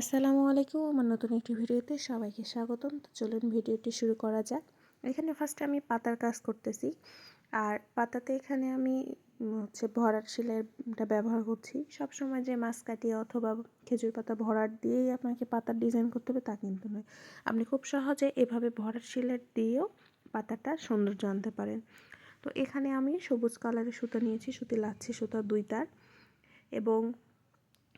আসসালামু আলাইকুম, আমার নতুন একটি ভিডিওতে সবাইকে স্বাগতম। তো চলুন ভিডিওটি শুরু করা যাক। এখানে ফার্স্টে আমি পাতার কাজ করতেছি। আর পাতাতে এখানে আমি হচ্ছে ভরাট সেলাইটা ব্যবহার করছি। সব সময় যে মাছ কাটিয়ে অথবা খেজুর পাতা ভরাট দিয়েই আপনাকে পাতার ডিজাইন করতে হবে তা কিন্তু নয়। আপনি খুব সহজে এভাবে ভরাট সেলাই দিয়েও পাতাটা সৌন্দর্য আনতে পারেন। তো এখানে আমি সবুজ কালারের সুতা নিয়েছি, সুতি লাচ্ছি সুতা দুই তার এবং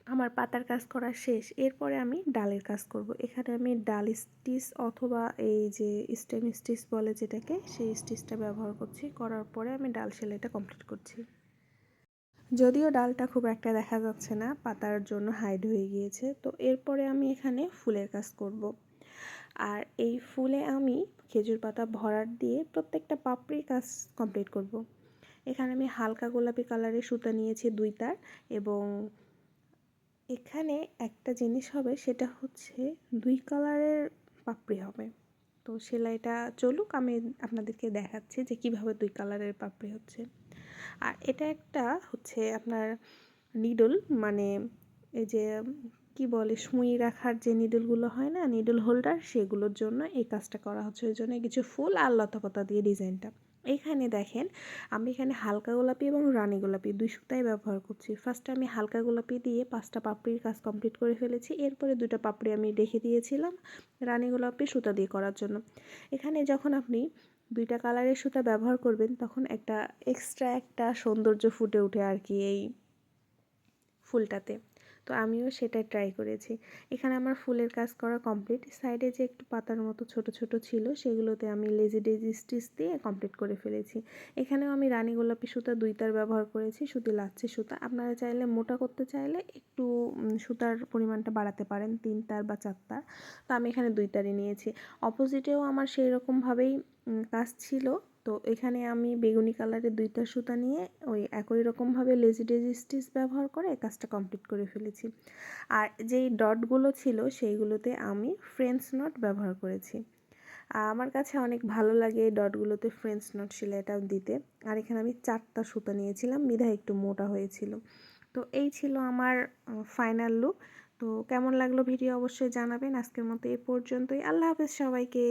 আমার পাতার কাজ করা শেষ। এরপরে আমি ডালের কাজ করব। এখানে আমি ডাল স্টিচ অথবা এই যে স্টেম স্টিচ বলে যেটাকে, সেই স্টিচটা ব্যবহার করছি। করার পরে আমি ডাল সেলাইটা কমপ্লিট করছি। যদিও ডালটা খুব একটা দেখা যাচ্ছে না, পাতার জন্য হাইড হয়ে গিয়েছে। তো এরপরে আমি এখানে ফুলের কাজ করব। আর এই ফুলে আমি খেজুর পাতা ভরাট দিয়ে প্রত্যেকটা পাপড়ির কাজ কমপ্লিট করব। এখানে আমি হালকা গোলাপি কালারের সুতা নিয়েছি দুই তার এবং এখানে একটা জিনিস হবে, সেটা হচ্ছে দুই কালারের পাপড়ি হবে। তো সেলাইটা চলুক, আমি আপনাদেরকে দেখাচ্ছি যে কীভাবে দুই কালারের পাপড়ি হচ্ছে। আর এটা একটা হচ্ছে আপনার নিডল মানে এই যে, কি বলে, সুই রাখার যে নিডলগুলো হয় না নিডল হোল্ডার সেগুলোর জন্য এই কাজটা করা হচ্ছে। ওই জন্য কিছু ফুল আর লতাপাতা দিয়ে ডিজাইনটা। এখানে দেখেন, আমি এখানে হালকা গোলাপি এবং রানী গোলাপি দুই সুতাই ব্যবহার করছি। ফার্স্টে আমি হালকা গোলাপি দিয়ে পাঁচটা পাপড়ির কাজ কমপ্লিট করে ফেলেছি। এরপরে দুটা পাপড়ি আমি রেখে দিয়েছিলাম রানী গোলাপি সুতা দিয়ে করার জন্য। এখানে যখন আপনি দুইটা কালারের সুতা ব্যবহার করবেন, তখন একটা এক্সট্রা একটা সৌন্দর্য ফুটে ওঠে আর কি এই ফুলটাতে। তো আমিও সেটাই ট্রাই করেছি। এখানে আমার ফুলের কাজ করা কমপ্লিট সাইডে যে একটু পাতার মতো ছোট ছোট ছিল, সেগুলোতে আমি লেজি ডেজি স্টিচ দিয়ে কমপ্লিট করে ফেলেছি। এখানেও আমি রানী গোলাপি সুতা দুই তার ব্যবহার করেছি সুতি লাচ্ছি সুতা। আপনারা চাইলে মোটা করতে চাইলে একটু সুতার পরিমাণটা বাড়াতে পারেন তিন তার বা চার তার তো আমি এখানে দুই তারই নিয়েছি অপোজিটেও আমার সেই রকমভাবেই কাজ ছিল। তো এখানে আমি বেগুনি কালারের দুইটা সুতা নিয়ে ওই একই রকমভাবে লেজি ডেজি স্টিচ ব্যবহার করে কাজটা কমপ্লিট করে ফেলেছি। আর যেই ডটগুলো ছিল সেইগুলোতে আমি ফ্রেঞ্চ নট ব্যবহার করেছি। আমার কাছে অনেক ভালো লাগে এই ডটগুলোতে ফ্রেঞ্চ নট সেলাইটা দিতে। আর এখানে আমি চারটা সুতা নিয়েছিলাম বিধায় একটু মোটা হয়েছিল। তো এই ছিল আমার ফাইনাল লুক তো কেমন লাগল ভিডিও অবশ্যই জানাবেন। আজকের মতো এ পর্যন্তই। আল্লাহ হাফেজ সবাইকে।